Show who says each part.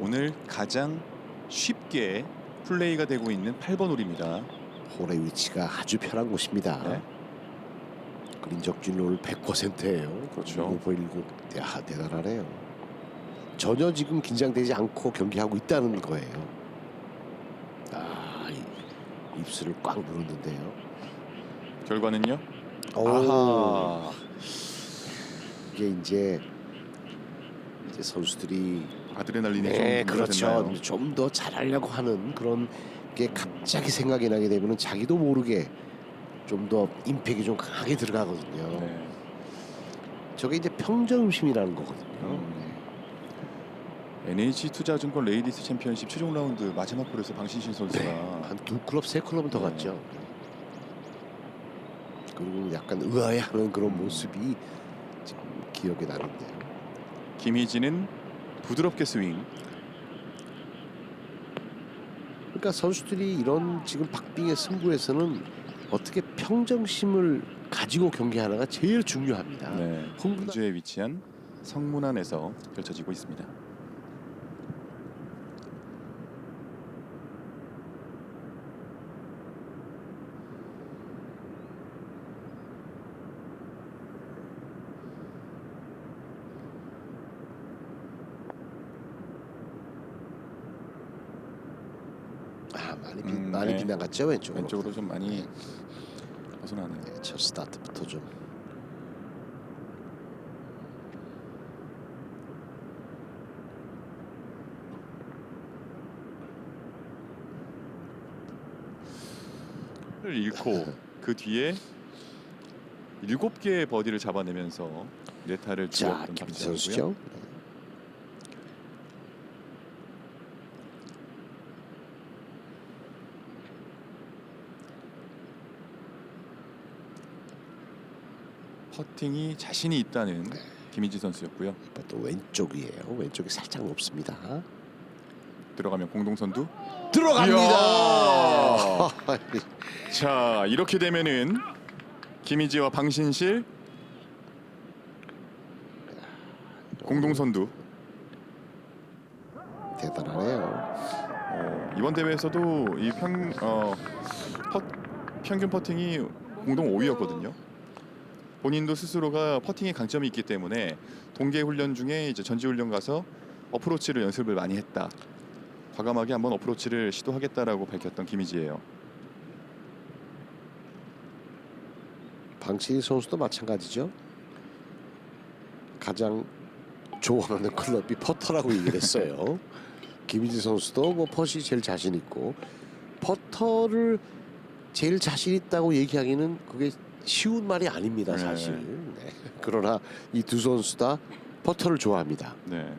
Speaker 1: 오늘 가장 쉽게 플레이가 되고 있는 8번 홀입니다.
Speaker 2: 홀의 위치가 아주 편한 곳입니다.
Speaker 1: 네.
Speaker 2: 그린 오늘 100%예요.
Speaker 1: 그렇죠.
Speaker 2: 5.10 야, 대단하네요. 전혀 지금 긴장되지 않고 경기하고 있다는 거예요. 아, 이- 입술을 꽉 누르는데요.
Speaker 1: 결과는요?
Speaker 2: 오,
Speaker 1: 아하.
Speaker 2: 이게 이제 선수들이
Speaker 1: 아드레날린이
Speaker 2: 네,
Speaker 1: 좀
Speaker 2: 그렇죠. 좀 더 잘하려고 하는 그런 게 갑자기 생각이 나게 되면은 자기도 모르게 좀 더 임팩이 좀 강하게 들어가거든요.
Speaker 1: 네.
Speaker 2: 저게 이제 평정심이라는 거거든요.
Speaker 1: 음. NH 투자증권 레이디스 챔피언십 최종 라운드 마지막 홀에서 방신신 선수가
Speaker 2: 한 두 클럽 세 클럽은 더
Speaker 1: 네.
Speaker 2: 갔죠. 그리고 약간 의아해하는 그런 모습이 지금 기억에 나는데요.
Speaker 1: 김희진은 부드럽게 스윙.
Speaker 2: 그러니까 선수들이 이런 지금 박빙의 승부에서는 어떻게 평정심을 가지고 경기하나가 제일 중요합니다.
Speaker 1: 네. 호주에 위치한 성문안에서 펼쳐지고 있습니다.
Speaker 2: 아 많이 빗,
Speaker 1: 음,
Speaker 2: 많이
Speaker 1: 네.
Speaker 2: 빗나갔죠 왼쪽으로.
Speaker 1: 왼쪽으로 좀 많이 벗어나네요.
Speaker 2: 네, 첫 스타트부터 좀.
Speaker 1: 를 잃고 그 뒤에 일곱 개의 버디를 잡아내면서 네타를
Speaker 2: 자,
Speaker 1: 주었던
Speaker 2: 김. 선수죠.
Speaker 1: 퍼팅이 자신이 있다는
Speaker 2: 네.
Speaker 1: 김희지 선수였고요.
Speaker 2: 또 왼쪽이에요. 왼쪽이 살짝 높습니다.
Speaker 1: 들어가면 공동선두.
Speaker 2: 들어갑니다.
Speaker 1: 자 이렇게 되면은 김희지와 방신실 공동선두.
Speaker 2: 대단하네요.
Speaker 1: 어, 이번 대회에서도 이 평, 어, 퍼, 평균 퍼팅이 공동 5위였거든요. 본인도 스스로가 퍼팅에 강점이 있기 때문에 동계 훈련 중에 이제 전지 훈련 가서 어프로치를 연습을 많이 했다. 과감하게 한번 어프로치를 시도하겠다라고 밝혔던 김희지예요.
Speaker 2: 방신희 선수도 마찬가지죠. 가장 좋아하는 클럽이 퍼터라고 얘기를 했어요. 김희지 선수도 뭐 퍼시 제일 자신 있고 퍼터를 제일 자신 있다고 얘기하기는 그게 쉬운 말이 아닙니다,
Speaker 1: 네.
Speaker 2: 사실. 네. 그러나 이 두 선수 다 퍼터를 좋아합니다.
Speaker 1: 네.